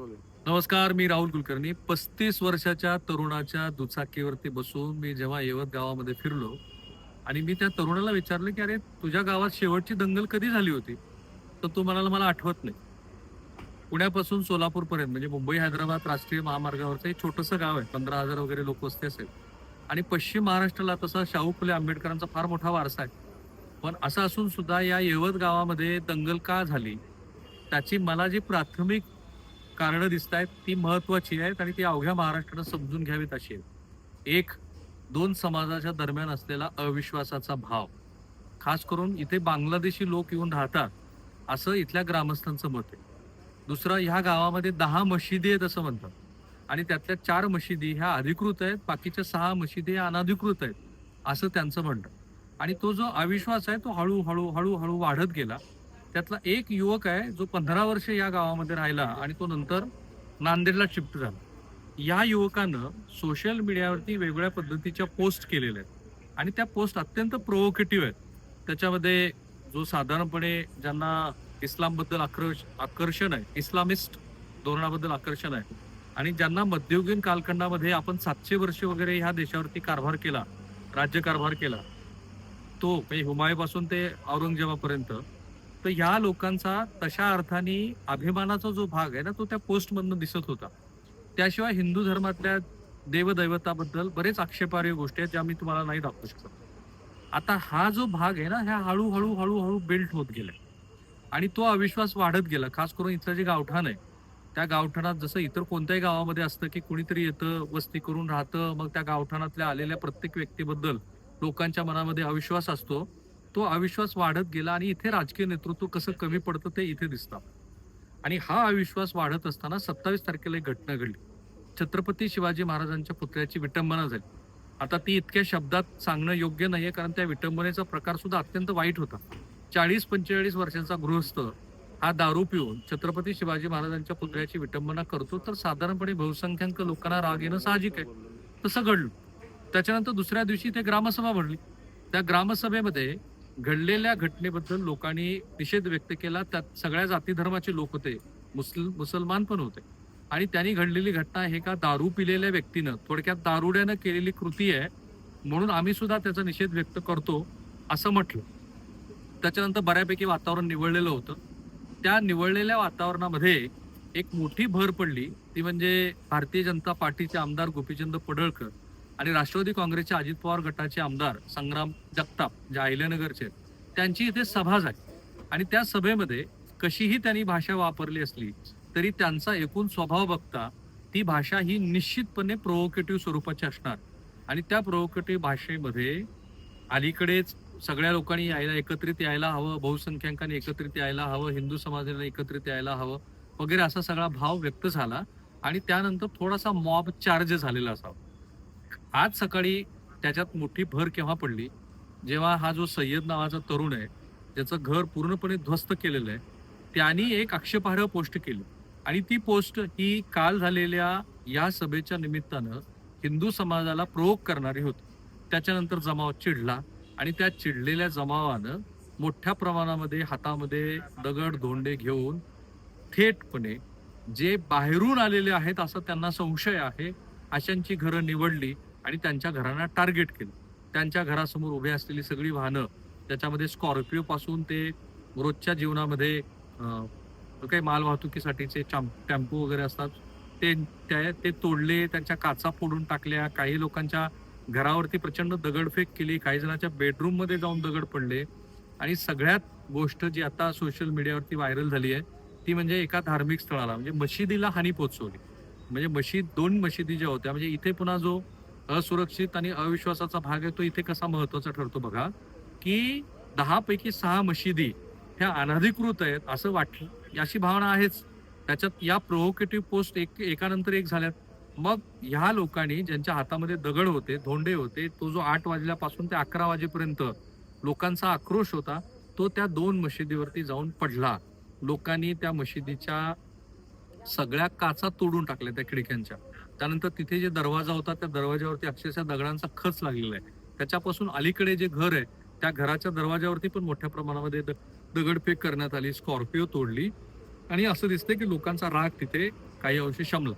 नमस्कार मी राहुल कुलकर्णी. पस्तीस वर्षाच्या तरुणाच्या दुचाकीवरती बसून मी जेव्हा यवत गावामध्ये फिरलो आणि मी त्या तरुणाला विचारलं की अरे तुझ्या गावात शेवटची दंगल कधी झाली होती? तर तो म्हणाला मला आठवत नाही. पुण्यापासून सोलापूरपर्यंत म्हणजे मुंबई हैदराबाद राष्ट्रीय महामार्गावरचं एक छोटंसं गाव आहे पंधरा हजार वगैरे लोक वस्ती असेल. आणि पश्चिम महाराष्ट्राला तसा शाहू फुले आंबेडकरांचा फार मोठा वारसा आहे. पण असं असून सुद्धा या यवत गावामध्ये दंगल का झाली? त्याची मला जी प्राथमिक कारणं दिसत आहेत ती महत्वाची आहेत आणि ती अवघ्या महाराष्ट्रानं समजून घ्यावीत अशी आहेत. एक दोन समाजाच्या दरम्यान असलेला अविश्वासाचा भाव. खास करून इथे बांगलादेशी लोक येऊन राहतात असं इथल्या ग्रामस्थांचं मत आहे. दुसरं ह्या गावामध्ये दहा मशिदी आहेत असं म्हणतात. आणि त्यातल्या चार मशिदी ह्या अधिकृत आहेत बाकीच्या सहा मशिदी ह्या अनधिकृत आहेत असं त्यांचं म्हणणं आणि तो जो अविश्वास आहे तो हळूहळू हळूहळू वाढत गेला. त्यातला एक युवक आहे जो पंधरा वर्ष या गावामध्ये राहिला आणि तो नंतर नांदेडला शिफ्ट झाला. या युवकानं सोशल मीडियावरती वेगवेगळ्या पद्धतीच्या पोस्ट केलेल्या आहेत. आणि त्या पोस्ट अत्यंत प्रोव्होकेटिव्ह आहेत. त्याच्यामध्ये जो साधारणपणे ज्यांना इस्लामबद्दल आकर्ष आकर्षण आहे इस्लामिस्ट धोरणाबद्दल आकर्षण आहे आणि ज्यांना मध्ययुगीन कालखंडामध्ये आपण सातशे वर्ष वगैरे ह्या देशावरती कारभार केला राज्यकारभार केला तो म्हणजे हुमायूपासून ते औरंगजेबापर्यंत तर ह्या लोकांचा तशा अर्थाने अभिमानाचा जो भाग आहे ना तो त्या पोस्टमधनं दिसत होता. त्याशिवाय हिंदू धर्मातल्या देवदैवताबद्दल बरेच आक्षेपार्ह गोष्टी आहेत ज्या मी तुम्हाला नाही दाखवू शकत. आता हा जो भाग आहे ना ह्या हळूहळू हळूहळू बिल्ट होत गेलाय. आणि तो अविश्वास वाढत गेला खास करून इथलं जे गावठाण आहे. त्या गावठाणात जसं इतर कोणत्याही गावामध्ये असतं की कुणीतरी येतं वस्ती करून राहतं मग त्या गावठाणातल्या आलेल्या प्रत्येक व्यक्तीबद्दल लोकांच्या मनामध्ये अविश्वास असतो. तो अविश्वास वाढत गेला आणि इथे राजकीय नेतृत्व कसं कमी पडतं ते इथे दिसतं. आणि हा अविश्वास वाढत असताना सत्तावीस तारखेला एक घटना घडली. छत्रपती शिवाजी महाराजांच्या पुतळ्याची विटंबना झाली. आता ती इतक्या शब्दात सांगणं योग्य नाहीये कारण त्या विटंबनेचा प्रकार सुद्धा अत्यंत वाईट होता. चाळीस पंचेचाळीस वर्षांचा गृहस्थ हा दारू पिऊन छत्रपती शिवाजी महाराजांच्या पुतळ्याची विटंबना करतो तर साधारणपणे बहुसंख्याक लोकांना राग येणं साहजिक आहे. तसं घडलं. त्याच्यानंतर दुसऱ्या दिवशी ते ग्रामसभा भरली. त्या ग्रामसभेमध्ये घडलेल्या घटनेबद्दल लोकांनी निषेध व्यक्त केला. त्यात सगळ्या जाती धर्माचे लोक होते. मुस्लिम मुसलमान पण होते. आणि त्यांनी घडलेली घटना हे का दारू पिलेल्या व्यक्तीनं थोडक्यात दारुड्यानं केलेली कृती आहे म्हणून आम्ही सुद्धा त्याचा निषेध व्यक्त करतो असं म्हटलं. त्याच्यानंतर बऱ्यापैकी वातावरण निवळलेलं होतं. त्या निवळलेल्या वातावरणामध्ये एक मोठी भर पडली. ती म्हणजे भारतीय जनता पार्टीचे आमदार गोपीचंद पडळकर. आणि राष्ट्रवादी काँग्रेसच्या अजित पवार गटाचे आमदार संग्राम जगताप जे अहिल्यानगरचे त्यांची इथे सभा झाली. आणि त्या सभेमध्ये कशीही त्यांनी भाषा वापरली असली तरी त्यांचा एकूण स्वभाव बघता ती भाषा ही निश्चितपणे प्रोव्होकेटिव्ह स्वरूपाची असणार. आणि त्या प्रोव्होकेटिव्ह भाषेमध्ये अलीकडेच सगळ्या लोकांनी यायला एकत्रित यायला हवं बहुसंख्याकांनी एकत्रित यायला हवं हिंदू समाजाने एकत्रित यायला हवं वगैरे असा सगळा भाव व्यक्त झाला. आणि त्यानंतर थोडासा मॉब चार्ज झालेला असावा. आज सकाळी त्याच्यात मोठी भर केव्हा पडली? जेव्हा हा जो सय्यद नावाचा तरुण आहे ज्याचं घर पूर्णपणे ध्वस्त केलेलं आहे त्यांनी एक आक्षेपार्ह पोस्ट केली. आणि ती पोस्ट ही काल झालेल्या या सभेच्या निमित्तानं हिंदू समाजाला प्रयोग करणारी होती. त्याच्यानंतर जमाव चिडला आणि त्या चिडलेल्या जमावानं मोठ्या प्रमाणामध्ये हातामध्ये दगड धोंडे घेऊन थेटपणे जे बाहेरून आलेले आहेत असं त्यांना संशय आहे अशांची घरं निवडली. आणि त्यांच्या घरांना टार्गेट केलं. त्यांच्या घरासमोर उभे असलेली सगळी वाहनं त्याच्यामध्ये स्कॉर्पिओ पासून ते रोजच्या जीवनामध्ये काही माल वाहतुकीसाठीचे टेम्पो वगैरे असतात ते त्या- ते तोडले त्यांच्या काचा फोडून टाकल्या काही लोकांच्या घरावरती प्रचंड दगडफेक केली काही जणांच्या बेडरूममध्ये जाऊन दगड पडले आणि सगळ्यात गोष्ट जी आता सोशल मीडियावरती व्हायरल झाली आहे ती म्हणजे एका धार्मिक स्थळाला म्हणजे मशिदीला हानी पोचवली म्हणजे मशीद दोन मशिदी ज्या होत्या म्हणजे इथे पुन्हा जो असुरक्षित आणि अविश्वासाचा भाग आहे तो इथे कसा महत्त्वाचा ठरतो बघा की दहा पैकी सहा मशिदी ह्या अनधिकृत आहेत असं वाटलं अशी भावना आहेच. त्याच्यात या प्रोव्होकेटिव्ह पोस्ट एक एकानंतर एक झाल्यात. मग ह्या लोकांनी ज्यांच्या हातामध्ये दगड होते धोंडे होते तो जो आठ वाजल्यापासून ते अकरा वाजेपर्यंत लोकांचा आक्रोश होता तो त्या दोन मशिदीवरती जाऊन पडला. लोकांनी त्या मशिदीच्या सगळ्या काचा तोडून टाकल्या त्या खिडक्यांच्या. त्यानंतर तिथे जे दरवाजा होता त्या दरवाजावरती अक्षरशः दगडांचा खच लागलेला आहे. त्याच्यापासून अलीकडे जे घर आहे त्या घराच्या दरवाजावरती पण मोठ्या प्रमाणामध्ये दगडफेक करण्यात आली स्कॉर्पिओ तोडली. आणि असं दिसतंय की लोकांचा राग तिथे काही अंशी शमला.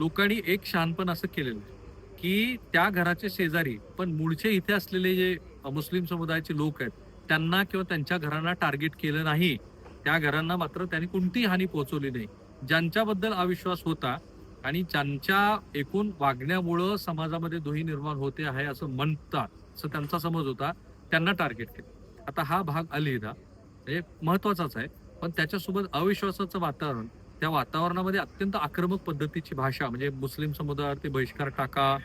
लोकांनी एक शहाणपण असं केलेलं आहे की त्या घराच्या शेजारी पण मूळचे इथे असलेले जे मुस्लिम समुदायाचे लोक आहेत त्यांना किंवा त्यांच्या घरांना टार्गेट केलं नाही. त्या घरांना मात्र त्यांनी कोणतीही हानी पोहोचवली नाही. ज्यांच्याबद्दल अविश्वास होता आणि ज्यांच्या एकूण वागण्यामुळं समाजामध्ये दोही निर्माण होते आहे असं म्हणतात असं त्यांचा समज होता. त्यांना टार्गेट केलं. आता हा भाग अलहिदा म्हणजे महत्वाचाच आहे. पण त्याच्यासोबत अविश्वासाचं वातावरण त्या वातावरणामध्ये अत्यंत आक्रमक पद्धतीची भाषा म्हणजे मुस्लिम समुदायावरती बहिष्कार टाका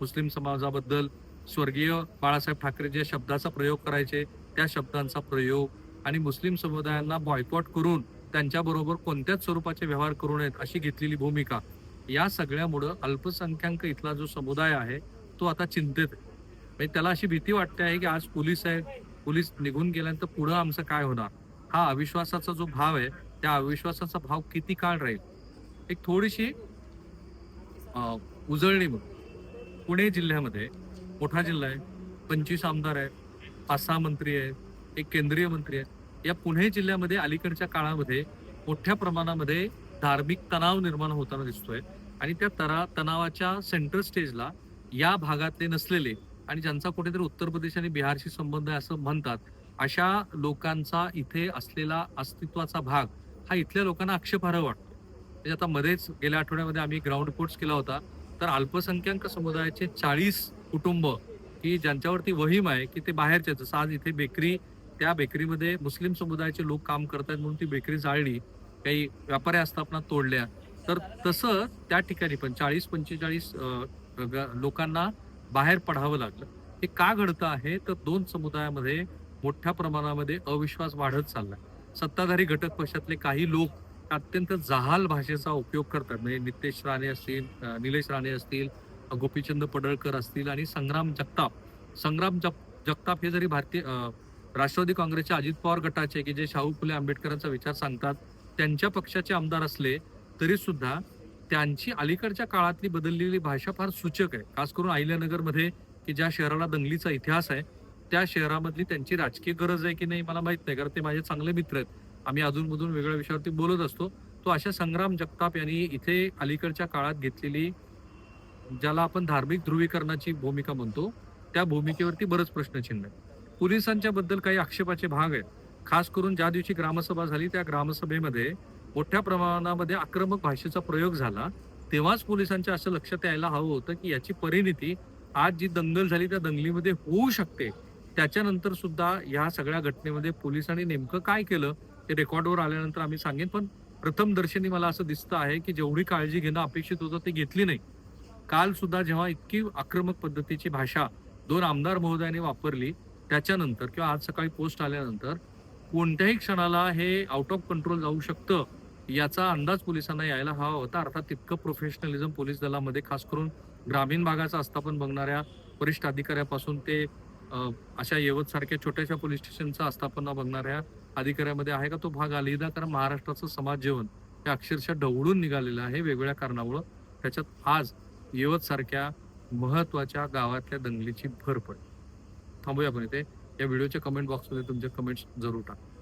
मुस्लिम समाजाबद्दल स्वर्गीय बाळासाहेब ठाकरे जे शब्दाचा प्रयोग करायचे त्या शब्दांचा प्रयोग आणि मुस्लिम समुदायांना बॉयकॉट करून त्यांच्याबरोबर कोणत्याच स्वरूपाचे व्यवहार करू नयेत अशी घेतलेली भूमिका. या सगळ्यामुळं अल्पसंख्याक इथला जो समुदाय आहे तो आता चिंतेत आहे. म्हणजे त्याला अशी भीती वाटते आहे की आज पोलीस आहेत पोलीस निघून गेल्यानंतर पुढं आमचं काय होणार? हा अविश्वासाचा जो भाव आहे त्या अविश्वासाचा भाव किती काळ राहील? एक थोडीशी उजळणी मग पुणे जिल्ह्यामध्ये मोठा जिल्हा आहे पंचवीस आमदार आहे पाच सहा मंत्री आहेत एक केंद्रीय मंत्री आहे या पुणे जिल्ह्यामध्ये अलीकडच्या काळामध्ये मोठ्या प्रमाणामध्ये धार्मिक तणाव निर्माण होताना दिसतोय आणि त्या तरा तणावाच्या सेंटर स्टेजला या भागातले नसलेले आणि ज्यांचा कुठेतरी उत्तर प्रदेश आणि बिहारशी संबंध आहे असं म्हणतात अशा लोकांचा इथे असलेला अस्तित्वाचा भाग हा इथल्या लोकांना आक्षेपार्ह वाटतो. म्हणजे आता मध्येच गेल्या आठवड्यामध्ये आम्ही ग्राउंड रिपोर्ट्स केला होता. तर अल्पसंख्याक समुदायाचे चाळीस कुटुंब की ज्यांच्यावरती वहीम आहे की ते बाहेरचे जसं आज इथे बेकरी त्या बेकरीमध्ये मुस्लिम समुदायाचे लोक काम करतात म्हणून ती बेकरी जाळली. काही व्यापारी आस्थापना तोडल्या. तर तसं त्या ठिकाणी पण चाळीस पंचेचाळीस लोकांना बाहेर पडावं लागलं. हे का घडतं आहे? तर दोन समुदायामध्ये मोठ्या प्रमाणामध्ये अविश्वास वाढत चालला सत्ताधारी घटक पक्षातले काही लोक अत्यंत जहाल भाषेचा उपयोग करतात. म्हणजे नितेश राणे असतील निलेश राणे असतील गोपीचंद पडळकर असतील आणि संग्राम जगताप. संग्राम जग जगताप हे जरी भारतीय राष्ट्रवादी काँग्रेसच्या अजित पवार गटाचे की जे शाहू फुले आंबेडकरांचा विचार सांगतात त्यांच्या पक्षाचे आमदार असले तरी सुद्धा त्यांची अलीकडच्या काळातली बदललेली भाषा फार सूचक आहे. खास करून अहिल्यानगरमध्ये की ज्या शहराला दंगलीचा इतिहास आहे त्या शहरामधली त्यांची राजकीय गरज आहे की नाही मला माहीत नाही कारण ते माझे चांगले मित्र आहेत. आम्ही अजूनमधून वेगळ्या विषयावरती बोलत असतो. तो अशा संग्राम जगताप यांनी इथे अलीकडच्या काळात घेतलेली ज्याला आपण धार्मिक ध्रुवीकरणाची भूमिका म्हणतो त्या भूमिकेवरती बरंच प्रश्नचिन्ह आहे पोलिसांच्या बद्दल काही आक्षेपाचे भाग आहेत. खास करून ज्या दिवशी ग्रामसभा झाली त्या ग्रामसभेमध्ये मोठ्या प्रमाणामध्ये आक्रमक भाषेचा प्रयोग झाला. तेव्हाच पोलिसांच्या असं लक्षात यायला हवं होतं की याची परिणिती आज जी दंगल झाली त्या दंगलीमध्ये होऊ शकते. त्याच्यानंतर सुद्धा या सगळ्या घटनेमध्ये पोलिसांनी नेमकं काय केलं ते रेकॉर्डवर आल्यानंतर आम्ही सांगेन. पण प्रथम दर्शनी मला असं दिसतं आहे की जेवढी काळजी घेणं अपेक्षित होतं ते घेतली नाही. काल सुद्धा जेव्हा इतकी आक्रमक पद्धतीची भाषा दोन आमदार महोदयाने वापरली त्याच्यानंतर किंवा आज सकाळी पोस्ट आल्यानंतर कोणत्याही क्षणाला हे आउट ऑफ कंट्रोल जाऊ शकतं याचा अंदाज पोलिसांना यायला हवा होता. अर्थात तितकं प्रोफेशनलिझम पोलीस दलामध्ये खास करून ग्रामीण भागाचं आस्थापन बघणाऱ्या वरिष्ठ अधिकाऱ्यापासून ते अशा येवत सारख्या छोट्याशा पोलीस स्टेशनचा आस्थापना बघणाऱ्या अधिकाऱ्यामध्ये आहे का तो भाग? आलीदा कारण महाराष्ट्राचं समाज जीवन हे अक्षरशः ढवळून निघालेलं आहे वेगवेगळ्या कारणामुळं. त्याच्यात आज येवत सारख्या महत्त्वाच्या गावातल्या दंगलीची भर पडली. थांबूया आपण इथे. या व्हिडिओच्या कमेंट बॉक्समध्ये तुमचे कमेंट्स जरूर टाका.